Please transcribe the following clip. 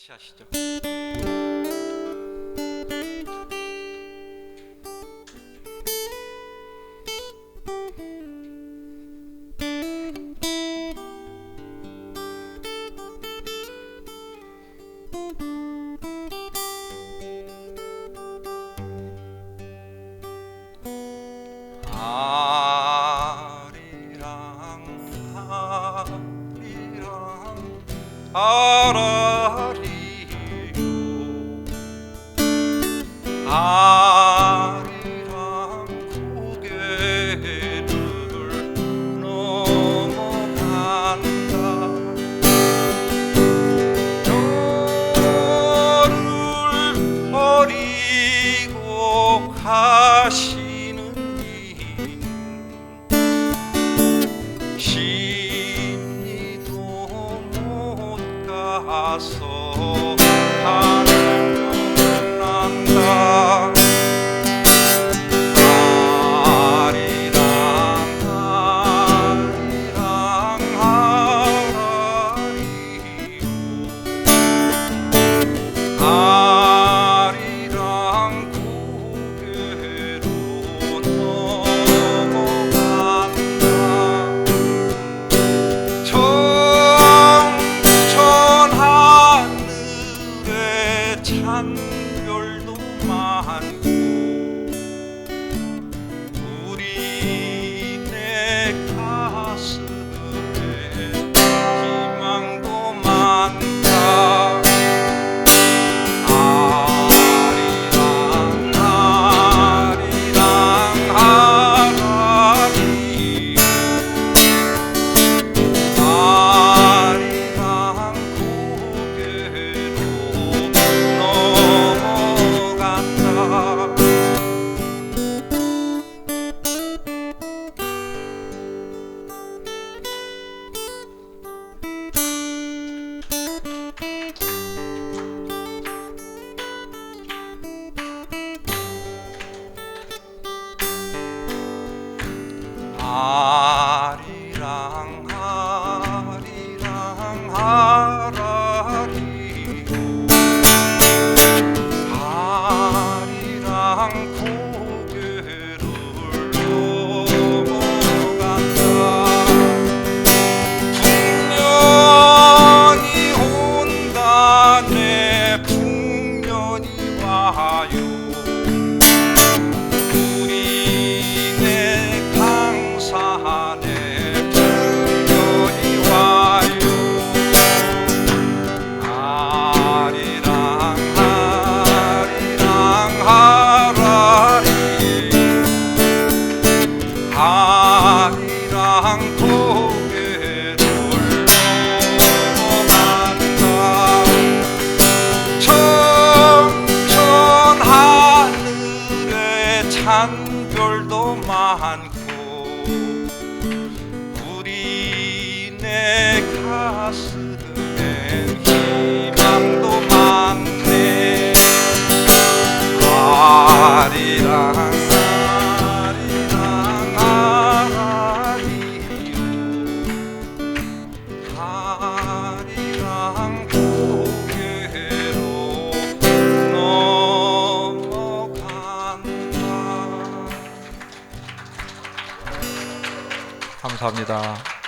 같이 하시죠. 아. 찬별도 많고 하여 우리 내 강산에 들려이 와요. 아리랑 아리랑 하라리. 아리랑 감사합니다.